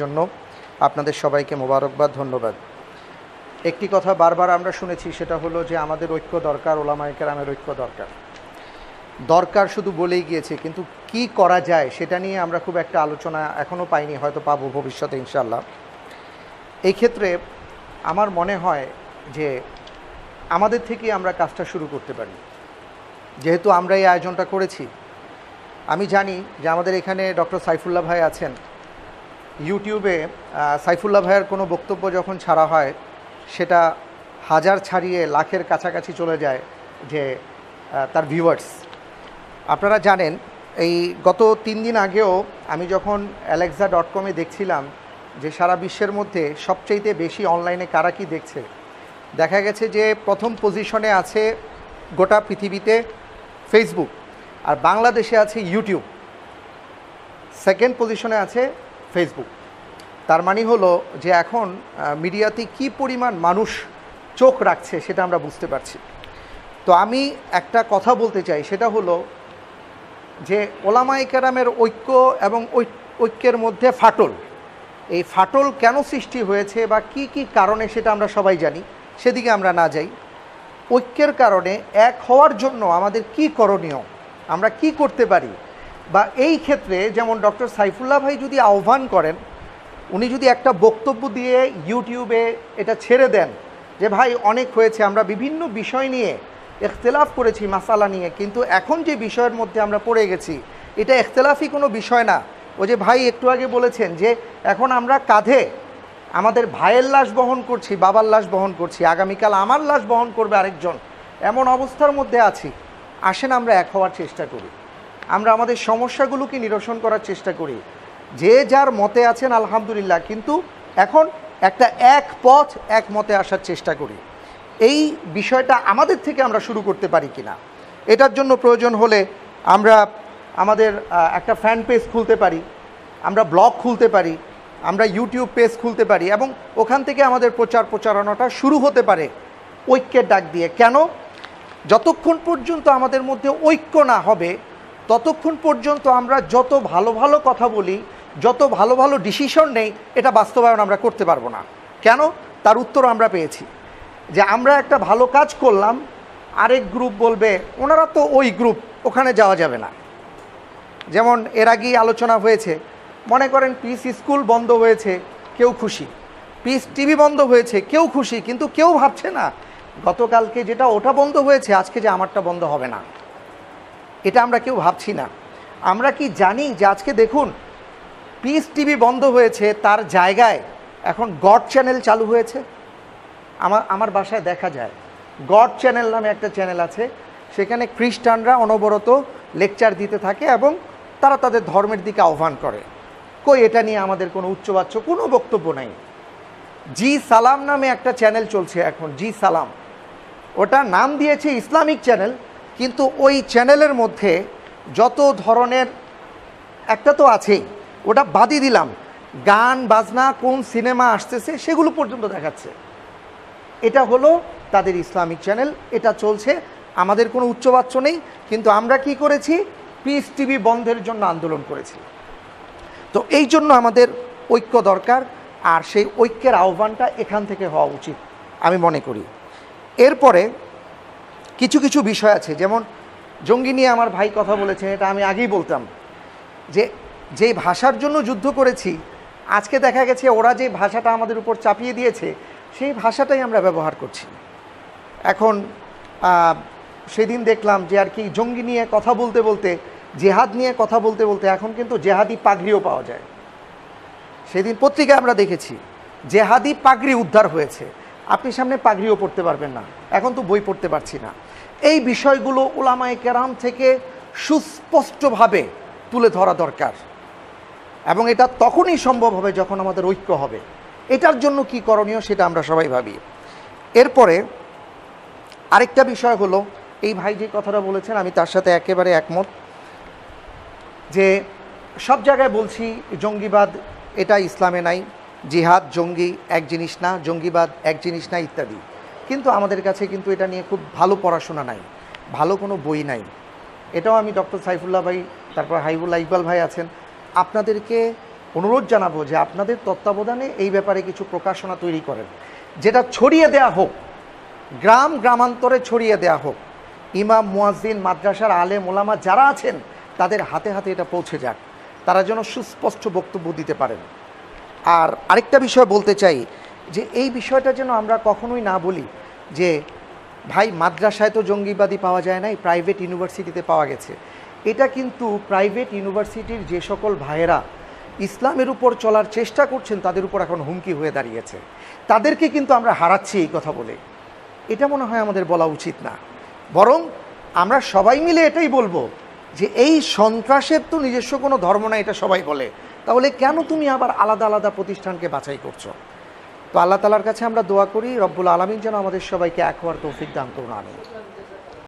জন্য আপনাদের সবাইকে মোবারকবাদ ধন্যবাদ। একটি কথা বারবার আমরা শুনেছি, সেটা হলো যে আমাদের ঐক্য দরকার, ওলামায় কেরামের ঐক্য দরকার। দরকার শুধু বলেই গিয়েছে, কিন্তু কি করা যায় সেটা নিয়ে আমরা খুব একটা আলোচনা এখনও পাইনি, হয়তো পাবো ভবিষ্যতে ইনশাল্লাহ এই ক্ষেত্রে আমার মনে হয় যে আমাদের থেকে আমরা কাজটা শুরু করতে পারি। যেহেতু আমরা এই আয়োজনটা করেছি, আমি জানি যে আমাদের এখানে ডক্টর সাইফুল্লাহ ভাই আছেন ইউটিউবে সাইফুল্লাহ ভাইয়ের কোনো বক্তব্য যখন ছাড়া হয়, সেটা হাজার ছাড়িয়ে লাখের কাছাকাছি চলে যায় যে তার ভিউয়ার্স আপনারা জানেন, এই গত তিন দিন আগেও আমি যখন অ্যালেক্সা ডট কমে দেখছিলাম যে সারা বিশ্বের মধ্যে সবচাইতে বেশি অনলাইনে কারা কি দেখছে, দেখা গেছে যে প্রথম পজিশনে আছে গোটা পৃথিবীতে ফেসবুক আর বাংলাদেশে আছে ইউটিউব সেকেন্ড পজিশনে আছে ফেসবুক তার মানে হলো যে এখন মিডিয়াতে কি পরিমাণ মানুষ চোখ রাখছে সেটা আমরা বুঝতে পারছি। তো আমি একটা কথা বলতে চাই, সেটা হলো যে ওলামাই কেরামের ঐক্য এবং ঐক্যের মধ্যে ফাটল। এই ফাটল কেন সৃষ্টি হয়েছে বা কি কি কারণে সেটা আমরা সবাই জানি, সেদিকে আমরা না যাই। ঐক্যের কারণে এক হওয়ার জন্য আমাদের কি করণীয়? আমরা কি করতে পারি? বা এই ক্ষেত্রে যেমন ডক্টর সাইফুল্লাহ ভাই যদি আহ্বান করেন, উনি যদি একটা বক্তব্য দিয়ে ইউটিউবে এটা ছেড়ে দেন যে, ভাই, অনেক হয়েছে, আমরা বিভিন্ন বিষয় নিয়ে এখতেলাফ করেছি মাসালা নিয়ে, কিন্তু এখন যে বিষয়ের মধ্যে আমরা পড়ে গেছি, এটা এখতেলাফই কোনো বিষয় না। ও যে, ভাই, একটু আগে বলেছেন যে, এখন আমরা কাঁধে আমাদের ভাইয়ের লাশ বহন করছি, বাবার লাশ বহন করছি, আগামীকাল আমার লাশ বহন করবে আরেকজন, এমন অবস্থার মধ্যে আছি। আসেন, আমরা এক হওয়ার চেষ্টা করি। আমরা আমাদের সমস্যাগুলোকে নিরসন করার চেষ্টা করি। যে যার মতে আছেন, আলহামদুলিল্লাহ, কিন্তু এখন একটা এক পথ এক মতে আসার চেষ্টা করি। এই বিষয়টা আমাদের থেকে আমরা শুরু করতে পারি কিনা, এটার জন্য প্রয়োজন হলে আমরা আমাদের একটা ফ্যান পেজ খুলতে পারি, আমরা ব্লগ খুলতে পারি, আমরা ইউটিউব পেজ খুলতে পারি এবং ওখান থেকে আমাদের প্রচার প্রচারণাটা শুরু হতে পারে ঐক্যের ডাক দিয়ে। কেন? যতক্ষণ পর্যন্ত আমাদের মধ্যে ঐক্য না হবে ততক্ষণ পর্যন্ত আমরা যত ভালো ভালো কথা বলি, যত ভালো ভালো ডিসিশন নেই, এটা বাস্তবায়ন আমরা করতে পারব না। কেন? তার উত্তর আমরা পেয়েছি। যে আমরা একটা ভালো কাজ করলাম, আরেক গ্রুপ বলবে, ওনারা তো ওই গ্রুপ ওখানে যাওয়া যাবে না। যেমন এর আগেই আলোচনা হয়েছে, মনে করেন পিস স্কুল বন্ধ হয়েছে, কেউ খুশি। পিস টিভি বন্ধ হয়েছে, কেউ খুশি, কিন্তু কেউ ভাবছে না, গতকালকে যেটা, ওটা বন্ধ হয়েছে, আজকে যে আমারটা বন্ধ হবে না। এটা আমরা কেউ ভাবছি না। আমরা কি জানি যে আজকে দেখুন পিস টিভি বন্ধ হয়েছে, তার জায়গায় এখন গড চ্যানেল চালু হয়েছে। আমার আমার বাসায় দেখা যায়। গড চ্যানেল নামে একটা চ্যানেল আছে, সেখানে খ্রিস্টানরা অনবরত লেকচার দিতে থাকে এবং তারা তাদের ধর্মের দিকে আহ্বান করে। কই, এটা নিয়ে আমাদের কোনো উচ্চবাচ্য, কোনো বক্তব্য নাই। জি সালাম নামে একটা চ্যানেল চলছে এখন, জি সালাম। ওটা নাম দিয়েছে ইসলামিক চ্যানেল কিন্তু ওই চ্যানেলের মধ্যে যত ধরনের, একটা তো আছেই, ওটা বাদই দিলাম। গান, বাজনা, কোন সিনেমা আসতেছে সেগুলো পর্যন্ত দেখাচ্ছে। এটা হলো তাদের ইসলামিক চ্যানেল, এটা চলছে, আমাদের কোনো উচ্চবাচ্য নেই, কিন্তু আমরা কি করেছি? পিস টিভি বন্ধের জন্য আন্দোলন করেছি। তো এই জন্য আমাদের ঐক্য দরকার, আর সেই ঐক্যের আহ্বানটা এখান থেকে হওয়া উচিত, আমি মনে করি। এরপরে কিছু কিছু বিষয় আছে। যেমন, জঙ্গি নিয়ে আমার ভাই কথা বলেছেন, এটা আমি আগেই বলতাম। যে যেই ভাষার জন্য যুদ্ধ করেছি, আজকে দেখা গেছে ওরা যে ভাষাটা আমাদের উপর চাপিয়ে দিয়েছে, সেই ভাষাটাই আমরা ব্যবহার করছি। এখন সেদিন দেখলাম যে আর কি জঙ্গি নিয়ে কথা বলতে বলতে, জেহাদ নিয়ে কথা বলতে বলতে এখন কিন্তু জেহাদি পাগড়িও পাওয়া যায়। সেদিন পত্রিকায় আমরা দেখেছি, জেহাদি পাগড়ি উদ্ধার হয়েছে। আপনি সামনে পাগড়িও পড়তে পারবেন না। এখন তো বই পড়তে পারছি না। এই বিষয়গুলো ওলামায় কেরাম থেকে সুস্পষ্টভাবে তুলে ধরা দরকার। এবং এটা তখনই সম্ভব হবে যখন আমাদের ঐক্য হবে। এটার জন্য কি করণীয় সেটা আমরা সবাই ভাবি। এরপরে আরেকটা বিষয় হলো, এই ভাই যে কথাটা বলেছেন, আমি তার সাথে একেবারে একমত যে সব জায়গায় বলছি, জঙ্গিবাদ এটা ইসলামে নাই, জিহাদ জঙ্গি এক জিনিস না, জঙ্গিবাদ এক জিনিস না, ইত্যাদি। কিন্তু আমাদের কাছে কিন্তু এটা নিয়ে খুব ভালো পড়াশোনা নাই, ভালো কোনো বই নাই। এটাও আমি ডক্টর সাইফুল্লাহ ভাই, তারপর হাইবুল্লাহ ইকবাল ভাই আছেন, আপনাদেরকে অনুরোধ জানাব যে আপনাদের তত্ত্বাবধানে এই ব্যাপারে কিছু প্রকাশনা তৈরি করেন। যেটা ছড়িয়ে দেয়া হোক, গ্রাম গ্রামান্তরে ছড়িয়ে দেয়া হোক, ইমাম, মুয়াজ্জিন, মাদ্রাসার আলেম, ওলামা যারা আছেন, তাদের হাতে হাতে এটা পৌঁছে যাক, তারা যেন সুস্পষ্ট বক্তব্য দিতে পারেন। আর আরেকটা বিষয় বলতে চাই যে এই বিষয়টা যেন আমরা কখনোই না বলি যে, ভাই, মাদ্রাসায় তো জঙ্গিবাদী পাওয়া যায় নাই প্রাইভেট ইউনিভার্সিটিতে পাওয়া গেছে। এটা কিন্তু প্রাইভেট ইউনিভার্সিটির যে সকল ভাইয়েরা ইসলামের উপর চলার চেষ্টা করছেন, তাদের উপর এখন হুমকি হয়ে দাঁড়িয়েছে। তাদেরকে কিন্তু আমরা হারাচ্ছি এই কথা বলে। এটা মনে হয় আমাদের বলা উচিত না। বরং আমরা সবাই মিলে এটাই বলব যে, এই সন্ত্রাসের তো নিজস্ব কোনো ধর্ম না এটা সবাই বলে। তাহলে কেন তুমি আবার আলাদা আলাদা প্রতিষ্ঠানকে বাছাই করছ? আল্লাহ তালার কাছে আমরা দোয়া করি, রব্বুল আলমিন যেন আমাদের সবাইকে এক হওয়ার তৌফিক দান করুন, আমিন।